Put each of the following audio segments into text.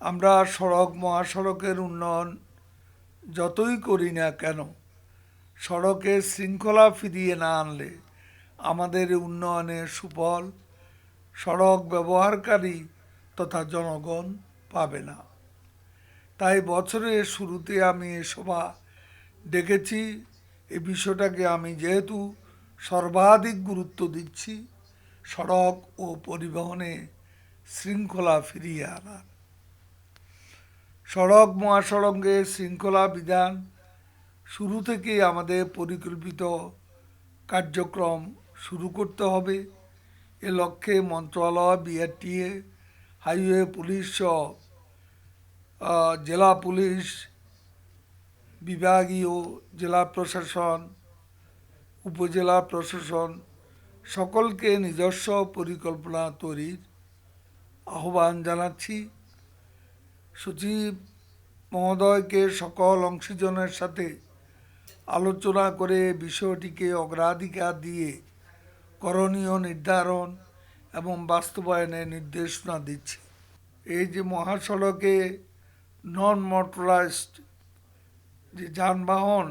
আমরা সড়ক, মহাসড়কের উন্নয়ন যতই করি না কেন সড়কের শৃঙ্খলা ফিরিয়ে না আনলে আমাদের উন্নয়নের সুফল সড়ক ব্যবহারকারী তথা জনগণ পাবে না। তাই বছরের শুরুতে আমি এ সভা ডেকেছি। এ বিষয়টাকে আমি যেহেতু সর্বাধিক গুরুত্ব দিচ্ছি, সড়ক ও পরিবহনে শৃঙ্খলা ফিরিয়ে আনার। সড়ক মহাসড়কের শৃঙ্খলা বিধান শুরু থেকেই আমাদের পরিকল্পিত কার্যক্রম শুরু করতে হবে। এ লক্ষ্যে মন্ত্রণালয়, বিআরটিএ, হাইওয়ে পুলিশ সহ জেলা পুলিশ বিভাগীয় জেলা প্রশাসন, উপজেলা প্রশাসন সকলকে নিজস্ব পরিকল্পনা তৈরির আহ্বান জানাচ্ছি। সচিব মহোদয়কে সকল অংশীজনের সাথে আলোচনা করে বিষয়টিকে অগ্রাধিকার দিয়ে করণীয় নির্ধারণ এবং বাস্তবায়নের নির্দেশনা দিচ্ছি। এই যে মহাসড়কে নন মোটরাইজড যে যানবাহন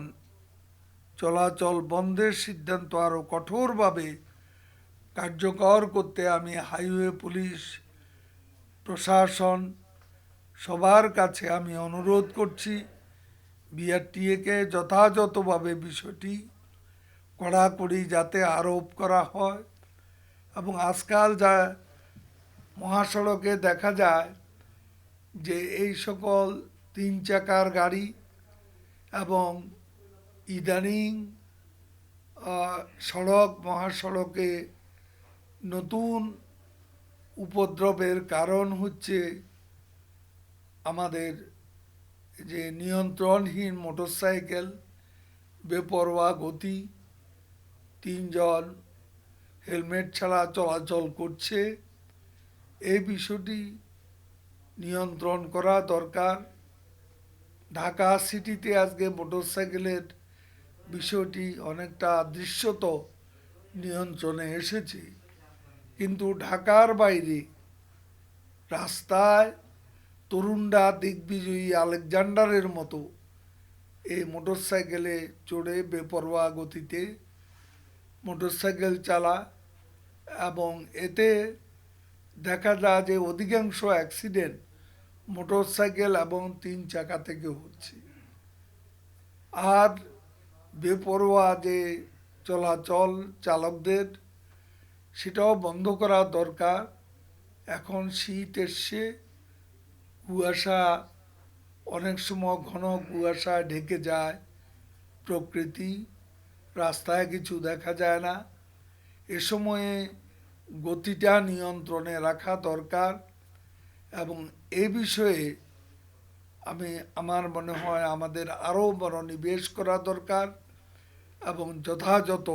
চলাচল বন্ধের সিদ্ধান্ত আরও কঠোরভাবে কার্যকর করতে আমি হাইওয়ে পুলিশ, প্রশাসন সবার কাছে আমি অনুরোধ করছি বিআরটিএকে যথাযথভাবে বিষয়টি কড়াকড়ি যাতে আরোপ করা হয় এবং আজকাল যা মহাসড়কে দেখা যায় যে এই সকল তিন চাকার গাড়ি এবং ইদানিং সড়ক, মহাসড়কে নতুন উপদ্রবের কারণ হচ্ছে আমাদের যে নিয়ন্ত্রণহীন মোটরসাইকেল, বেপরোয়া গতি, তিনজন, হেলমেট ছাড়া চলাচল করছে, এই বিষয়টি নিয়ন্ত্রণ করা দরকার। ঢাকা সিটিতে আজকে মোটরসাইকেলের বিষয়টি অনেকটা দৃশ্যত নিয়ন্ত্রণে এসেছে। কিন্তু ঢাকার বাইরে রাস্তায় তরুণরা দিগ্বিজয়ী আলেকজান্ডারের মতো এই মোটরসাইকেলে চড়ে বেপরোয়া গতিতে মোটরসাইকেল চালা এবং এতে দেখা যায় যে অধিকাংশ অ্যাক্সিডেন্ট মোটরসাইকেল এবং তিন চাকা থেকে হচ্ছে। আর বেপরোয়া যে চলাচল চালকদের, সেটাও বন্ধ করা দরকার। এখন শীত এসছে কুয়াশা অনেক সময় ঘন কুয়াশা ঢেকে যায়। প্রকৃতি রাস্তায় কিছু দেখা যায় না। এ সময়ে গতিটা নিয়ন্ত্রণে রাখা দরকার এবং এ বিষয়ে আমি, আমার মনে হয় আমাদের আরও মনোনিবেশ করা দরকার এবং যথাযথ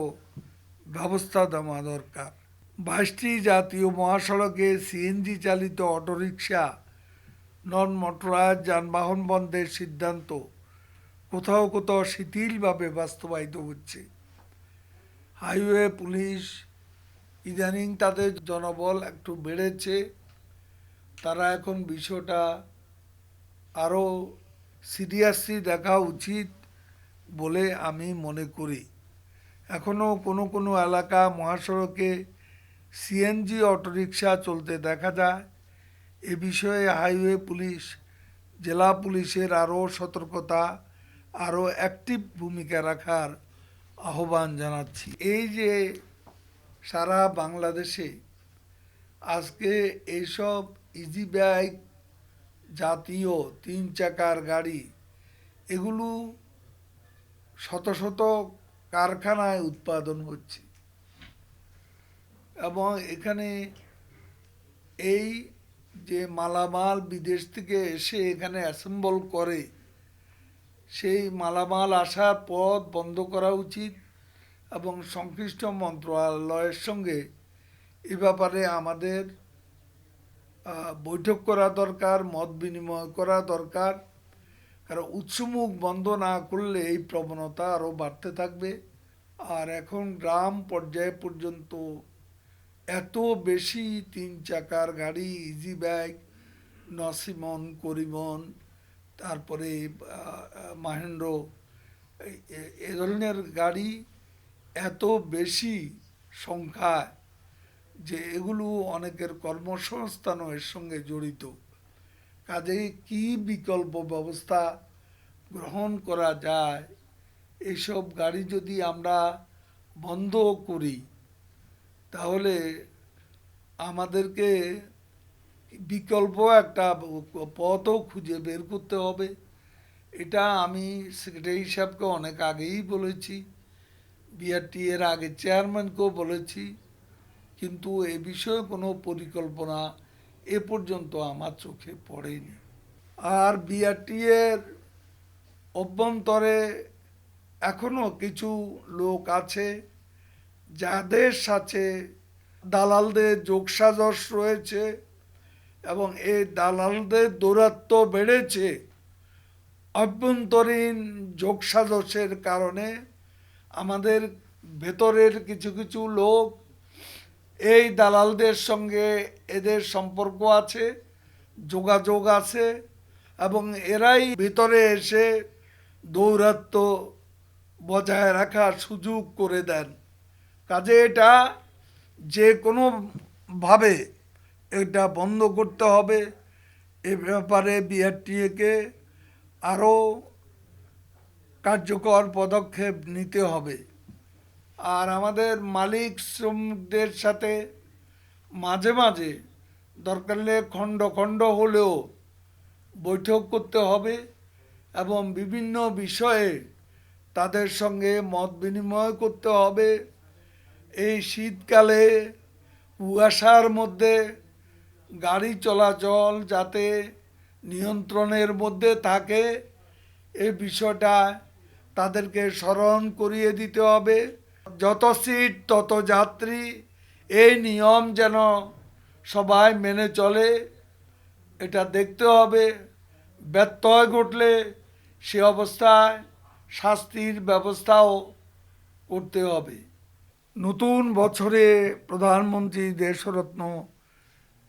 ব্যবস্থা দেওয়া দরকার। বাইশটি জাতীয় মহাসড়কে সিএনজি চালিত অটোরিকশা নন মোটরাইজ যানবাহন বন্ধের সিদ্ধান্ত। কোথাও কোথাও শিথিলভাবে বাস্তবায়িত হচ্ছে। হাইওয়ে, পুলিশ, ইদানিং তাদের জনবল একটু বেড়েছে। তারা এখন বিষয়টা আরও সিরিয়াসলি দেখা উচিত বলে আমি মনে করি। এখনও কোনো কোনো এলাকা, মহাসড়কে সিএনজি অটোরিকশা চলতে দেখা যায়। এ বিষয়ে হাইওয়ে পুলিশ, জেলা পুলিশের আরও সতর্কতা, আরও অ্যাক্টিভ ভূমিকা রাখার আহ্বান জানাচ্ছি। এই যে সারা বাংলাদেশে আজকে এইসব ইজি বাইক জাতীয় তিন চাকার গাড়ি, এগুলো শত শত কারখানায় উৎপাদন হচ্ছে। এবং এখানে এই যে মালামাল বিদেশ থেকে এসে এখানে অ্যাসেম্বল করে, সেই মালামাল আসার পথ বন্ধ করা উচিত এবং সংশ্লিষ্ট মন্ত্রণালয়ের সঙ্গে এ ব্যাপারে আমাদের বৈঠক করা দরকার, মত বিনিময় করা দরকার। কারণ উৎসমুখ বন্ধ না করলে এই প্রবণতা আরও বাড়তে থাকবে। আর এখন গ্রাম পর্যায়ে পর্যন্ত এত বেশি তিন চাকার গাড়ি ইজি ব্যাগ নসিমন, করিমন, তারপরে মাহেন্দ্র এ- ধরনের গাড়ি এত বেশি সংখ্যায় যে এগুলো অনেকের কর্মসংস্থানও এর সঙ্গে জড়িত। কাজেই কি বিকল্প ব্যবস্থা গ্রহণ করা যায়? এইসব গাড়ি যদি আমরা বন্ধ করি তাহলে আমাদেরকে বিকল্প একটা পথও খুঁজে বের করতে হবে। এটা আমি সেক্রেটারি সাহেবকে অনেক আগেই বলেছি বিআরটি এর আগে চেয়ারম্যানকেও বলেছি, কিন্তু এ বিষয়ে কোনো পরিকল্পনা এ পর্যন্ত আমার চোখে পড়েনি। আর বিআরটি এর অভ্যন্তরে এখনও কিছু লোক আছে যাদের সাথে দালালদের যোগসাজশ রয়েছে এবং এই দালালদের দৌরাত্ম বেড়েছে, অভ্যন্তরীণ যোগসাজশের কারণে আমাদের ভেতরের কিছু কিছু লোক এই দালালদের সঙ্গে এদের সম্পর্ক আছে, যোগাযোগ আছে এবং এরাই ভিতরে এসে দৌরাত্ম বজায় রাখার সুযোগ করে দেন। কাজে এটা যে কোনোভাবে এটা বন্ধ করতে হবে। এ ব্যাপারে বিআরটিএকে আরও কার্যকর পদক্ষেপ নিতে হবে। আর আমাদের মালিক শ্রমিকদের সাথে মাঝে মাঝে দরকার হলে খণ্ড খণ্ড হলেও বৈঠক করতে হবে এবং বিভিন্ন বিষয়ে তাদের সঙ্গে মত বিনিময় করতে হবে। এই শীতকালে কুয়াশার মধ্যে গাড়ি চলাচল যাতে নিয়ন্ত্রণের মধ্যে থাকে এই বিষয়টা তাদেরকে স্মরণ করিয়ে দিতে হবে। যত সিট, তত যাত্রী, এই নিয়ম যেন সবাই মেনে চলে, এটা দেখতে হবে। ব্যত্যয় ঘটলে সে অবস্থায় শাস্তির ব্যবস্থাও করতে হবে। নতুন বছরে প্রধানমন্ত্রী দেশরত্ন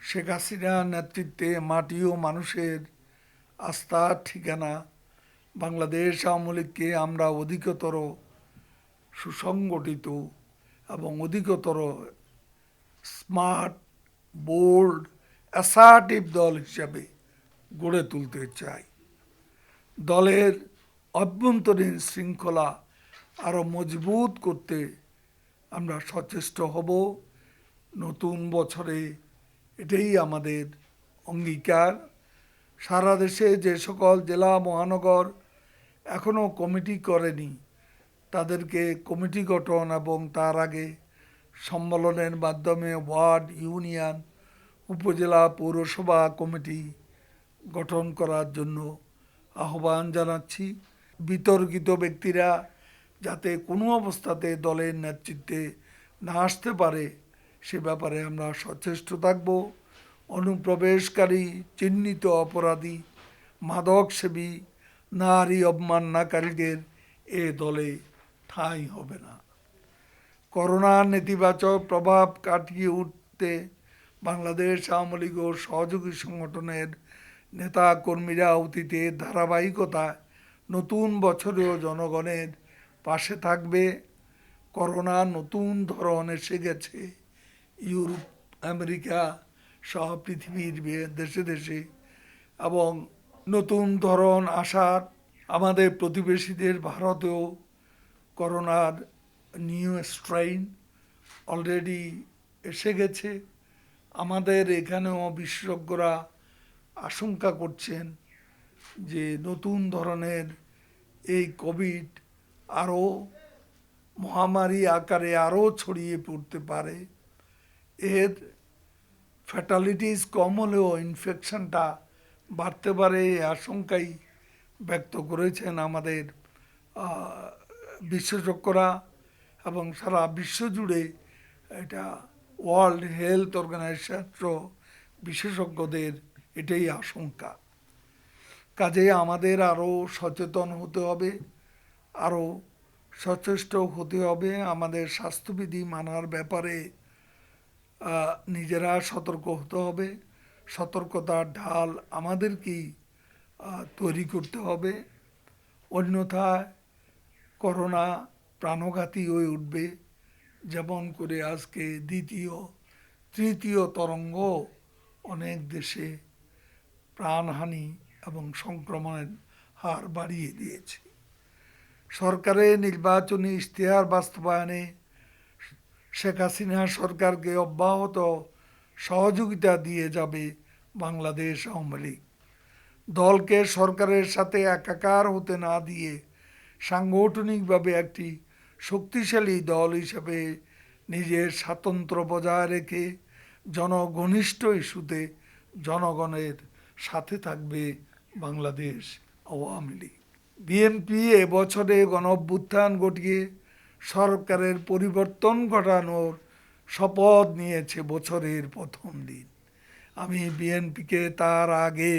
শেখ হাসিনার নেতৃত্বে মাটি ও মানুষের আস্থার ঠিকানা, বাংলাদেশ আওয়ামী লীগকে আমরা অধিকতর সুসংগঠিত এবং অধিকতর স্মার্ট, বোল্ড, অ্যাসার্টিভ দল হিসাবে গড়ে তুলতে চাই। দলের অভ্যন্তরীণ শৃঙ্খলা আরও মজবুত করতে আমরা সচেষ্ট হব। নতুন বছরে এটাই আমাদের অঙ্গীকার। সারা দেশে যে সকল জেলা, মহানগর এখনও কমিটি করেনি, তাদেরকে কমিটি গঠন এবং তার আগে সম্মেলনের মাধ্যমে ওয়ার্ড ইউনিয়ন, উপজেলা পৌরসভা কমিটি গঠন করার জন্য আহ্বান জানাচ্ছি। বিতর্কিত ব্যক্তিরা যাতে কোনো অবস্থাতে দলের নেতৃত্বে না আসতে পারে, সে ব্যাপারে আমরা সচেষ্ট থাকব। অনুপ্রবেশকারী, চিহ্নিত অপরাধী মাদক সেবী নারী অবমাননাকারীদের এ দলে ঠাঁই হবে না। করোনার নেতিবাচক প্রভাব কাটিয়ে উঠতে বাংলাদেশ আওয়ামী লীগ ও সহযোগী সংগঠনের নেতা কর্মীরা অতীতে ধারাবাহিকতা, নতুন বছরেও জনগণের পাশে থাকবে করোনা নতুন ধরন এসে গেছে। ইউরোপ, আমেরিকা সহ পৃথিবীর দেশে দেশে। এবং নতুন ধরন আসার আমাদের প্রতিবেশীদের ভারতেও করোনার নিউ স্ট্রেইন অলরেডি এসে গেছে। আমাদের এখানেও বিশেষজ্ঞরা আশঙ্কা করছেন যে নতুন ধরনের এই কোভিড আরও মহামারী আকারে আরও ছড়িয়ে পড়তে পারে। এর ফ্যাটালিটিস কম হলেও ইনফেকশনটা বাড়তে পারে এই আশঙ্কাই ব্যক্ত করেছেন আমাদের বিশেষজ্ঞরা এবং সারা বিশ্ব জুড়ে এটা ওয়ার্ল্ড হেলথ অর্গানাইজেশন বিশেষজ্ঞদের এটাই আশঙ্কা। কাজে আমাদের আরও সচেতন হতে হবে। আরও সচেষ্ট হতে হবে আমাদের স্বাস্থ্যবিধি মানার ব্যাপারে। নিজেরা সতর্ক হতে হবে। সতর্কতার ঢাল আমাদেরকেই তৈরি করতে হবে। অন্যথায় করোনা প্রাণঘাতী হয়ে উঠবে। যেমন করে আজকে দ্বিতীয়, তৃতীয় তরঙ্গ অনেক দেশে প্রাণহানি এবং সংক্রমণের হার বাড়িয়ে দিয়েছে। সরকারের নির্বাচনী ইশতেহার বাস্তবায়নে শেখ হাসিনা সরকারকে অব্যাহত সহযোগিতা দিয়ে যাবে বাংলাদেশ আওয়ামী লীগ। দলকে সরকারের সাথে একাকার হতে না দিয়ে সাংগঠনিকভাবে একটি শক্তিশালী দল হিসেবে নিজের স্বাতন্ত্র্য বজায় রেখে জনঘনিষ্ঠ ইস্যুতে জনগণের সাথে থাকবে বাংলাদেশ আওয়ামী লীগ। বিএনপি এবছরে গণ অভ্যুত্থান ঘটিয়ে সরকারের পরিবর্তন ঘটানোর শপথ নিয়েছে বছরের প্রথম দিন। আমি বিএনপিকে তার আগে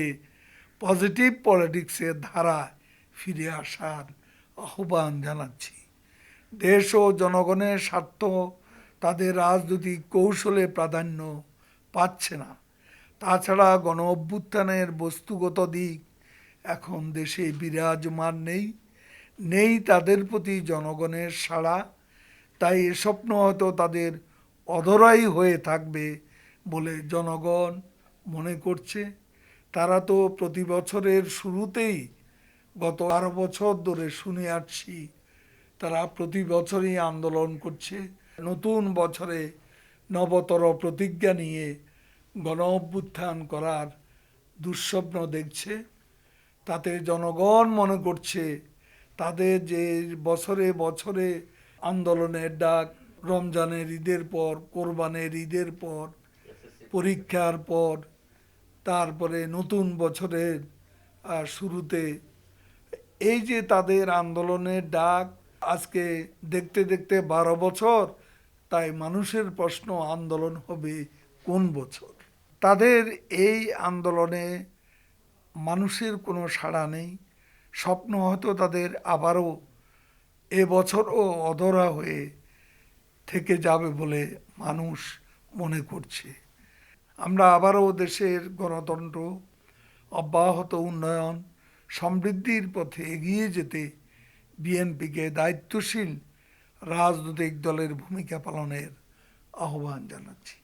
পজিটিভ পলিটিক্সের ধারায় ফিরে আসার আহ্বান জানাচ্ছি। দেশ ও জনগণের স্বার্থ তাদের রাজনৈতিক কৌশলে প্রাধান্য পাচ্ছে না। তাছাড়া গণ অভ্যুত্থানের বস্তুগত দিক এখন দেশে বিরাজমান নেই নেই তাদের প্রতি জনগণের সাড়া, তাই এ স্বপ্ন হয়তো তাদের অধরাই হয়ে থাকবে বলে জনগণ মনে করছে। তারা তো প্রতি বছরের শুরুতেই গত বারো বছর ধরে শুনে আসছি, তারা প্রতি বছরই আন্দোলন করছে। নতুন বছরে নবতর প্রতিজ্ঞা নিয়ে গণ অভ্যুত্থান করার দুঃস্বপ্ন দেখছে। তাতে জনগণ মনে করছে, তাদের যে বছরে বছরে আন্দোলনের ডাক, রমজানের ঈদের পর, কোরবানের ঈদের পর, পরীক্ষার পর, তারপরে নতুন বছরের শুরুতে, এই যে তাদের আন্দোলনের ডাক আজকে দেখতে দেখতে বারো বছর, তাই মানুষের প্রশ্ন, আন্দোলন হবে কোন বছর? তাদের এই আন্দোলনে মানুষের কোনো সাড়া নেই। স্বপ্ন হয়তো তাদের আবারও এবছরও অধরা হয়ে থেকে যাবে বলে মানুষ মনে করছে। আমরা আবারও দেশের গণতন্ত্র, অব্যাহত উন্নয়ন, সমৃদ্ধির পথে এগিয়ে যেতে বিএনপিকে দায়িত্বশীল রাজনৈতিক দলের ভূমিকা পালনের আহ্বান জানাচ্ছি।